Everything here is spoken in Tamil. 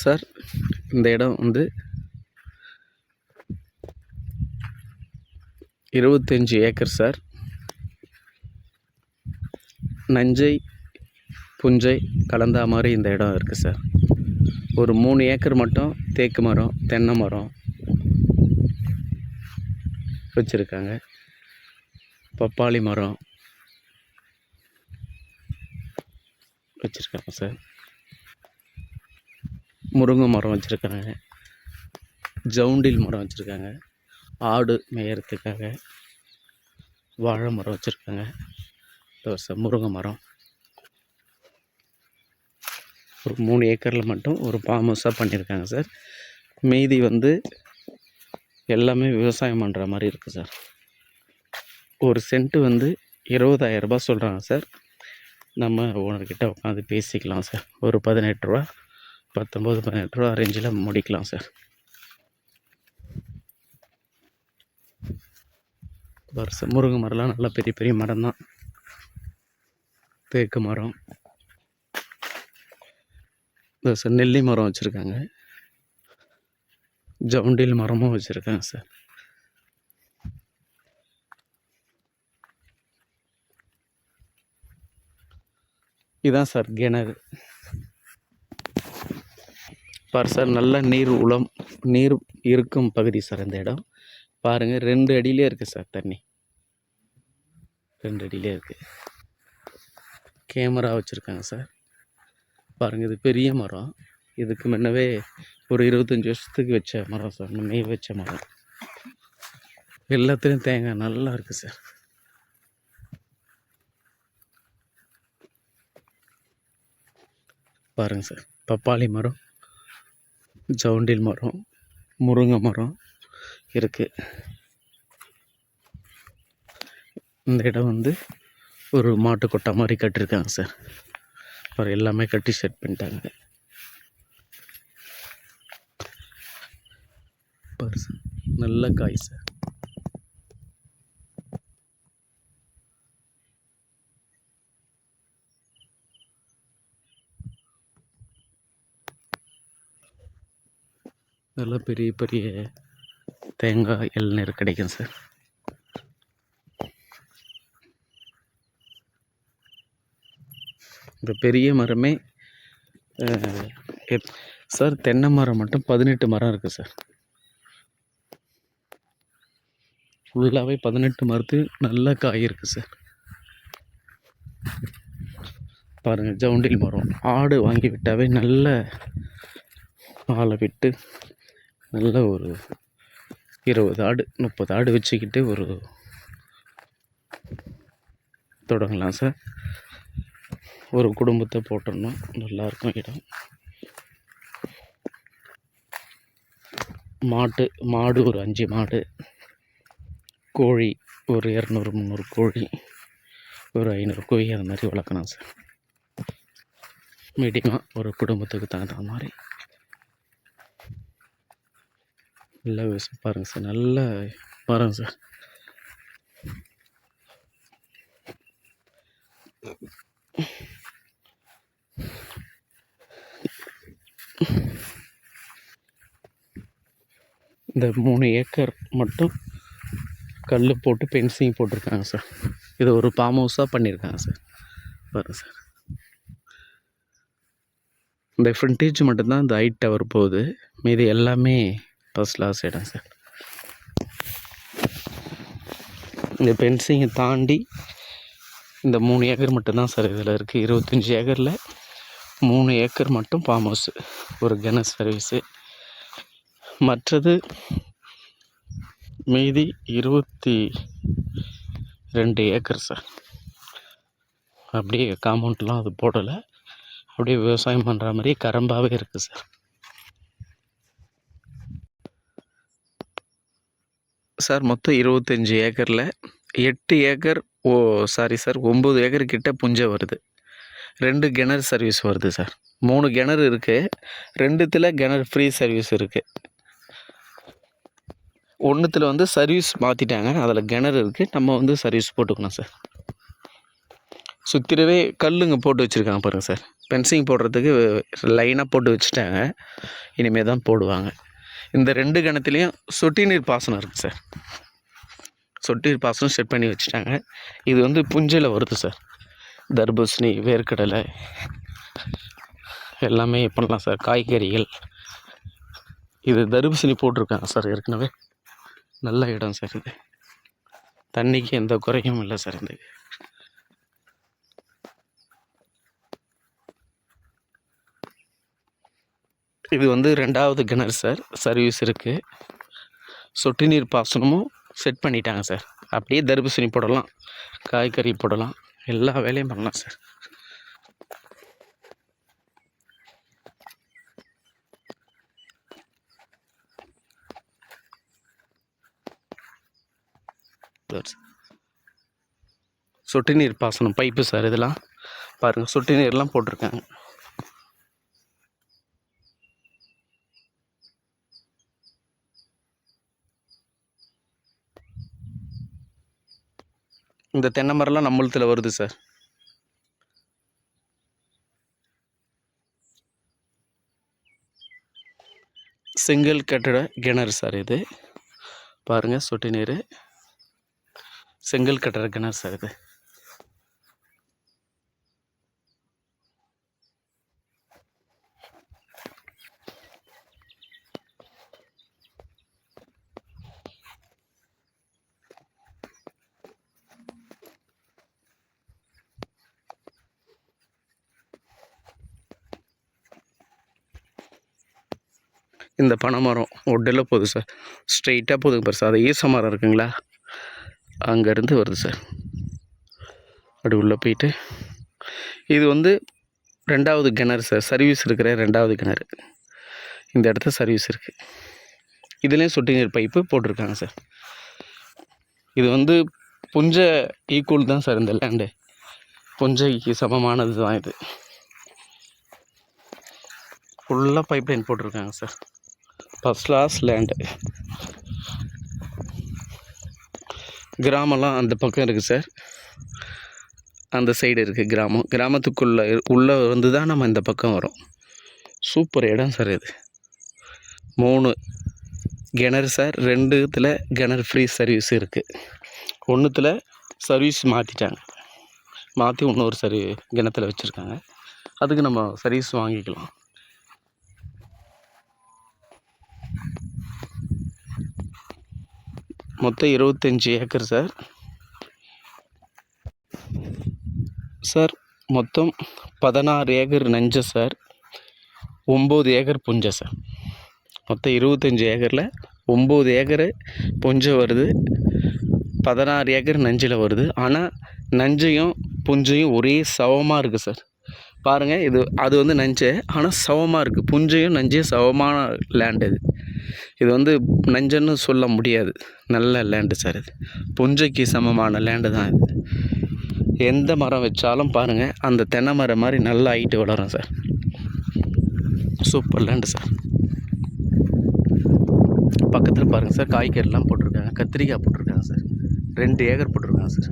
சார் இந்த இடம் வந்து இருபத்தஞ்சி ஏக்கர் சார். நஞ்சை புஞ்சை கலந்தா மாதிரி இந்த இடம் இருக்குது சார். ஒரு மூணு ஏக்கர் மட்டும் தேக்கு மரம் தென்னை மரம் வச்சுருக்காங்க. பப்பாளி மரம் வச்சுருக்காங்க சார். முருங்கை மரம் வச்சுருக்காங்க. ஜவுண்டில் மரம் வச்சுருக்காங்க. ஆடு மேயறதுக்காக வாழை மரம் வச்சுருக்காங்க. தோசை முருங்கை மரம். ஒரு மூணு ஏக்கரில் மட்டும் ஒரு ஃபார்ம் ஹவுஸாக பண்ணியிருக்காங்க சார். மீதி வந்து எல்லாமே விவசாயம் பண்ணுற மாதிரி இருக்குது சார். ஒரு சென்ட்டு வந்து இருபதாயிரரூபா சொல்கிறாங்க சார். நம்ம ஓனர்கிட்ட உட்காந்து பேசிக்கலாம் சார். ஒரு பதினெட்டு ரூபா பத்தொம்போது பதினெட்டு ரூபா ரேஞ்சில் முடிக்கலாம் சார் வருஷம் முருங்கை மரம்லாம் நல்லா பெரிய பெரிய மரம் தான் தேக்கு மரம். சார் நெல்லி மரம் வச்சுருக்காங்க. ஜவுண்டில் மரமும் வச்சுருக்காங்க சார் இதுதான் சார் கிணறு. பாரு சார் நல்ல நீர் உளம் நீர் இருக்கும் பகுதி சார் அந்த இடம். பாருங்கள் ரெண்டு அடியிலே இருக்குது சார் தண்ணி. ரெண்டு அடியிலே இருக்குது கேமரா வச்சுருக்காங்க சார். பாருங்கள் இது பெரிய மரம். இதுக்கு முன்னவே ஒரு இருபத்தஞ்சி வருஷத்துக்கு வச்ச மரம் சார். முன்னே வச்ச மரம். எல்லாத்துலேயும் தேங்காய் நல்லா இருக்குது சார். பாருங்கள் சார் பப்பாளி மரம். ஜவுண்டில் மரம் முருங்கை மரம் இருக்குது இந்த இடம் வந்து ஒரு மாட்டு கொட்டை மாதிரி கட்டியிருக்காங்க சார். அப்புறம் எல்லாமே கட்டி செட் பண்ணிட்டாங்க. பர்ஸ் நல்ல காய் சார். நல்ல பெரிய பெரிய தேங்காய் இளநீர் கிடைக்கும் சார் இந்த பெரிய மரமே சார் தென்னை மரம் மட்டும் பதினெட்டு மரம் இருக்குது சார் ஃபுல்லாகவே பதினெட்டு மரத்து நல்ல காய் இருக்குது சார் பாருங்கள் ஜவுண்டில் மரம். ஆடு வாங்கி விட்டாவே நல்ல ஆளை விட்டு நல்ல ஒரு இருபது ஆடு முப்பது ஆடு வச்சுக்கிட்டு ஒரு தொடங்கலாம் சார். ஒரு குடும்பத்தை போட்டோம்னா நல்லாயிருக்கும் இடம். மாட்டு மாடு ஒரு அஞ்சு மாடு. கோழி ஒரு இரநூறு முந்நூறு கோழி. ஒரு ஐநூறு கோழி அந்த மாதிரி வளர்க்கணும் சார். மீடியமாக ஒரு குடும்பத்துக்கு தகுந்த மாதிரி. நல்லா விவசாயம் பாருங்கள் சார். நல்லா பாருங்கள் சார். இந்த மூணு ஏக்கர் மட்டும் கல் போட்டு பென்சிங் போட்டிருக்காங்க சார். இது ஒரு ஃபார்ம் ஹவுஸாக பண்ணியிருக்காங்க சார். பாருங்கள் சார். இந்த ஃப்ரண்டேஜ் மட்டும்தான் இந்த ஹைட் டவர் போகுது. மீதி எல்லாமே ஃபஸ்ட் கிளாஸ் இடம் சார். இந்த பென்சிங்கை தாண்டி இந்த மூணு ஏக்கர் மட்டும்தான் சார் இதில் இருக்குது. இருபத்தஞ்சி ஏக்கரில் மூணு ஏக்கர் மட்டும் ஃபார்ம் ஹவுஸு ஒரு கிணறு சர்வீஸு மற்றது மீதி இருபத்தி ரெண்டு ஏக்கர் சார். அப்படியே காம்பவுண்ட்லாம் அது போடலை. அப்படியே விவசாயம் பண்ணுற மாதிரி கரம்பாகவே இருக்குது சார். சார் மொத்தம் இருபத்தஞ்சி ஏக்கரில் எட்டு ஏக்கர் ஓ சாரி சார் ஒம்பது ஏக்கர் கிட்ட புஞ்சை வருது. ரெண்டு கிணறு சர்வீஸ் வருது சார். மூணு கிணறு இருக்குது ரெண்டுத்தில் கிணறு ஃப்ரீ சர்வீஸ் இருக்குது ஒன்றுத்தில் வந்து சர்வீஸ் மாற்றிட்டாங்க அதில் கிணறு இருக்குது நம்ம வந்து சர்வீஸ் போட்டுக்கணும் சார். சுற்றிலவே கல்லுங்க போட்டு வச்சுருக்காங்க பாருங்கள் சார். பென்சிங் போடுறதுக்கு லைனாக போட்டு வச்சுட்டாங்க. இனிமேல் தான் போடுவாங்க. இந்த ரெண்டு கிணத்துலேயும் சொட்டு நீர் பாசனம் இருக்குது சார். சொட்டு நீர் பாசனம் செட் பண்ணி வச்சுட்டாங்க. இது வந்து புஞ்சையில் வருது சார். தர்பூசணி வேர்க்கடலை எல்லாமே பண்ணலாம் சார். காய்கறிகள். இது தர்பூசணி போட்டிருக்காங்க சார் ஏற்கனவே. நல்ல இடம் சார் இது. தண்ணிக்கு எந்த குறையும் இல்லை சார் இந்த இது வந்து ரெண்டாவது கிணறு சார். சர்வீஸ் இருக்குது சொட்டு நீர் பாசனமும் செட் பண்ணிட்டாங்க சார். அப்படியே தர்பூசணி போடலாம். காய்கறி போடலாம். எல்லா வேலையும் பண்ணலாம் சார். சொட்டு நீர் பாசனம் பைப்பு சார் இதெல்லாம். பாருங்கள் சொட்டு நீர்லாம் போட்டிருக்காங்க. இந்த தென்னை மரம்லாம் நம்மளத்தில் வருது சார் செங்கல் கட்டட கிணறு சார் இது. பாருங்கள் சொட்டு நீர். செங்கல் கட்டட கிணறு சார் இது. இந்த பனைமரம் ஒட்டில் போகுது சார் ஸ்ட்ரெயிட்டாக போகுது பாரு சார் அது ஈச மரம் இருக்குங்களா? அங்கேருந்து வருது சார் அப்படி உள்ளே போயிட்டு இது வந்து ரெண்டாவது கிணறு சார் சர்வீஸ் இருக்கிற ரெண்டாவது கிணறு. இந்த இடத்த சர்வீஸ் இருக்குது இதுலேயும் சொட்டு நீர் பைப்பு போட்டிருக்காங்க சார் இது வந்து புஞ்ச ஈக்குவல் தான் சார் இந்த லேண்டு புஞ்சைக்கு சமமானது தான் இது. ஃபுல்லாக பைப் லைன் போட்டிருக்காங்க சார் ஃபஸ்ட் கிளாஸ் லேண்டு கிராமம்லாம் அந்த பக்கம் இருக்குது சார். அந்த சைடு இருக்குது கிராமம். கிராமத்துக்குள்ளே உள்ளே வந்து தான் நம்ம இந்த பக்கம் வரோம். சூப்பர் இடம் சார் இது. மூணு கிணறு சார். ரெண்டுத்தில் கிணறு ஃப்ரீ சர்வீஸ் இருக்குது ஒன்றுத்தில் சர்வீஸ் மாற்றிட்டாங்க மாற்றி இன்னொரு சரி கிணத்துல வச்சுருக்காங்க. அதுக்கு நம்ம சர்வீஸ் வாங்கிக்கலாம். மொத்தம் இருபத்தஞ்சி ஏக்கர் சார். சார் மொத்தம் பதினாறு ஏக்கர் நஞ்ச சார். ஒம்பது ஏக்கர் புஞ்சை சார். மொத்தம் இருபத்தஞ்சி ஏக்கரில் ஒம்பது ஏக்கரு புஞ்சை வருது. பதினாறு ஏக்கர் நஞ்சில் வருது. ஆனால் நஞ்சையும் புஞ்சையும் ஒரே சவமாக இருக்குது சார். பாருங்கள் இது அது வந்து நஞ்சை ஆனால் சவமாக இருக்குது புஞ்சையும் நஞ்சையும் சவமான லேண்ட் இது. இது வந்து நஞ்சன்னு சொல்ல முடியாது. நல்ல லேண்டு சார் இது. புஞ்சைக்கு சமமான லேண்டு தான் இது. எந்த மரம் வச்சாலும் பாருங்கள் அந்த தென்னை மரம் மாதிரி நல்ல ஹைட்டு வளரும் சார் சூப்பர் லேண்டு சார் பக்கத்தில் பாருங்கள் சார் காய்கறிலாம் போட்டிருக்காங்க. கத்திரிக்காய் போட்டிருக்காங்க சார் ரெண்டு ஏக்கர் போட்டிருக்காங்க சார்